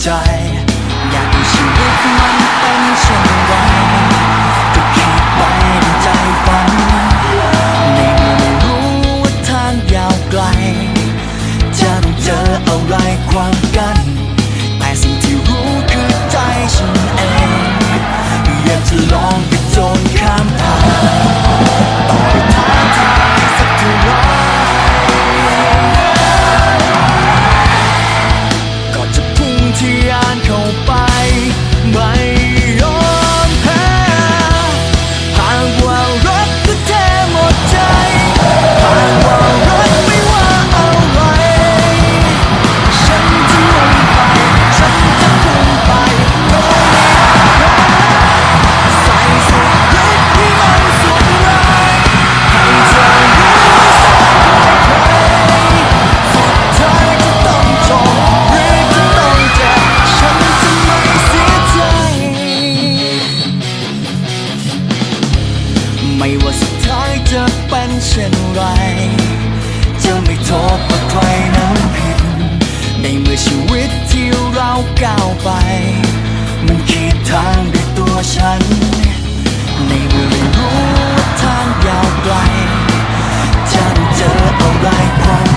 ใจ อยากให้ชีวิตมันเป็นเช่นไรก็คิดไปในใจฝันในเมื่อไม่รู้ว่าทางยาวไกล จะต้องเจออะไรความ ชีวิตที่เราก้าวไป มันขีดทางด้วยตัวฉัน ในเมื่อไม่รู้ว่าทางยาวไกลจะเจออะไรพร้อม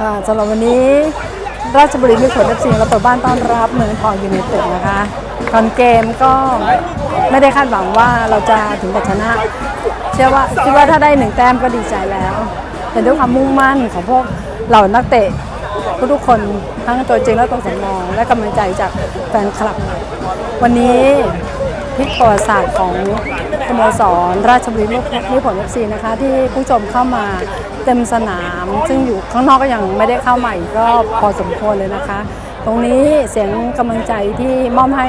ค่ะสำหรับวันนี้ราชบุรีมิตรผลเอฟซีเราเปิดบ้านต้อนรับเมืองทองยูไนเต็ดนะคะตอนเกมก็ไม่ได้คาดหวังว่าเราจะถึงกับชนะ เชื่อว่าคิดว่าถ้าได้หนึ่งแต้มก็ดีใจแล้ว แต่ด้วยความมุ่งมั่นของพวกเหล่านักเตะทุกๆคนทั้งตัวจริงและตัวสำรองและกำลังใจจากแฟนคลับ วันนี้พิกประวัติศาสตร์ของสโมสรราชบุรีมิตรผลเอฟซีนะคะ ที่ผู้ชมเข้ามา เต็มสนาม ซึ่งอยู่ข้างนอกก็ยังไม่ได้เข้ามาอีกก็พอสมควรเลยนะคะ ตรงนี้เสียงกำลังใจที่มอบให้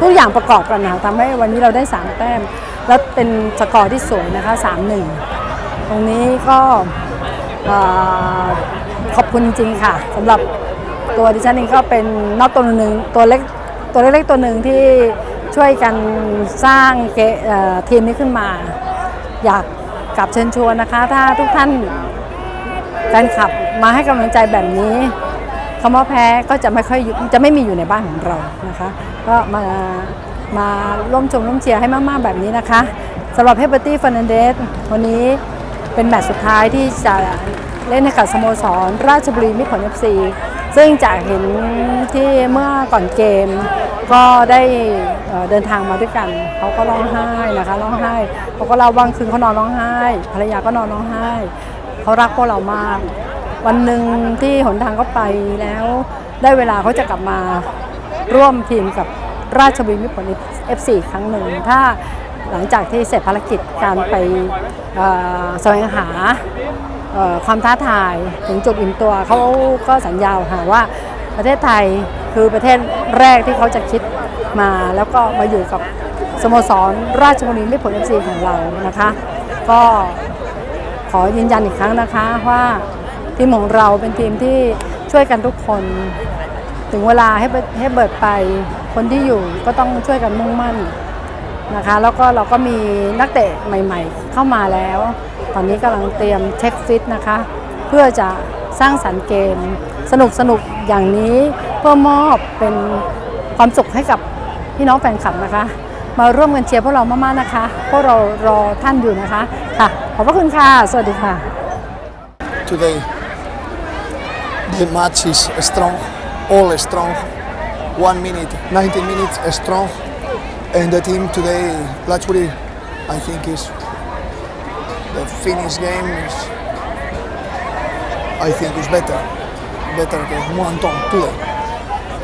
ทุกอย่างประกอบกันนะทำให้วันนี้เราได้ 3 แต้ม และเป็นสกอร์ที่สวยนะคะ 3-1 ตรงนี้ก็ขอบคุณจริงค่ะสำหรับตัวดิฉันเองก็เป็นนอกตัวหนึ่งตัวเล็กตัวเล็กๆตัวหนึ่งที่ช่วยกันสร้างเกทีมนี้ขึ้นมา อยากกลับเชิญชวนนะคะ ถ้าทุกท่าน แฟนคลับมาให้กำลังใจแบบนี้คำว่าแพ้ก็จะไม่ค่อยจะไม่มีอยู่ในบ้านของเรานะคะ ก็มามาร่วมชมร่วมเชียร์ให้มากๆแบบนี้นะคะสำหรับเฮเบอร์ตี้ฟ r น a นเดสวันนี้เป็นแมตช์สุดท้ายที่จะเล่นในกับสโมสร ราชบุรีมิตรผลเอฟซีซึ่งจากเห็นที่เมื่อก่อนเกมก็ได้เดินทางมาด้วยกัน เขาก็ร้องไห้นะคะร้องไห้เขาก็เล่าว่างคืนเขานอนร้องไห้ ภรรยาก็นอนร้องไห้ เขารักพวกเรามาก วันหนึ่งที่หนทางเขาไปแล้ว ได้เวลาเขาจะกลับมาร่วมทีมกับราชบุรีมิตรผล F4 ครั้งหนึ่ง ถ้าหลังจากที่เสร็จภารกิจการไปแสวงหาความท้าทายถึงจุดอิ่มตัวเขาก็สัญญาค่ะว่าประเทศไทยคือประเทศแรกที่เขาจะคิดมาแล้วก็มาอยู่กับสโมสรราชบุรีมิตรผล FC ของเรานะคะ ก็ อยืนยันอีกครั้งนะคะว่าทีมของเราเป็นทีมที่ช่วยกันทุกคน ถึงเวลาให้ให้เบิดไปคนที่อยู่ก็ต้องช่วยกันมุ่งมั่นนะคะ แล้วก็เราก็มีนักเตะใหม่ ๆ เข้ามาแล้ว ตอนนี้กำลังเตรียมเช็คฟิตนะคะ เพื่อจะสร้างสรรค์เกม สนุกสนุกอย่างนี้เพื่อมอบเป็นความสุขให้กับพี่น้องแฟนคลับนะคะ มาร่วมกันเชียร์พวกเรามากๆนะคะ พวกเรารอท่านอยู่นะคะ ค่ะ ขอบพระคุณค่ะ สวัสดีค่ะ today. The match is strong, all strong. One minute, 90 minutes strong, and the team today, Latchbury, I think is the Finnish game is, I think is better, better than Muanton today.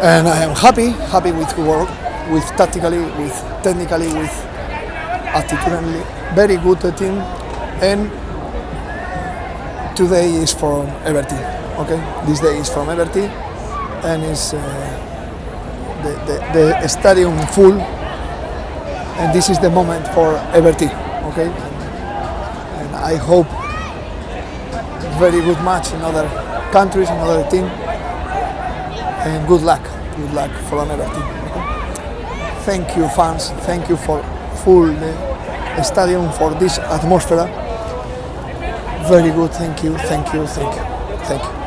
And I am happy, happy with the work, with tactically, with technically, with attitudinally, very good team, and today is from Everton. Okay, this day is from Everton, and it's uh, the, the, the stadium full, and this is the moment for Everton. Okay, and I hope very good match in other countries, in other team, and good luck, good luck for Everton. Okay? Thank you, fans. Thank you for full the stadium for this atmosphere very good. Thank you. Thank you. Thank you. Thank you.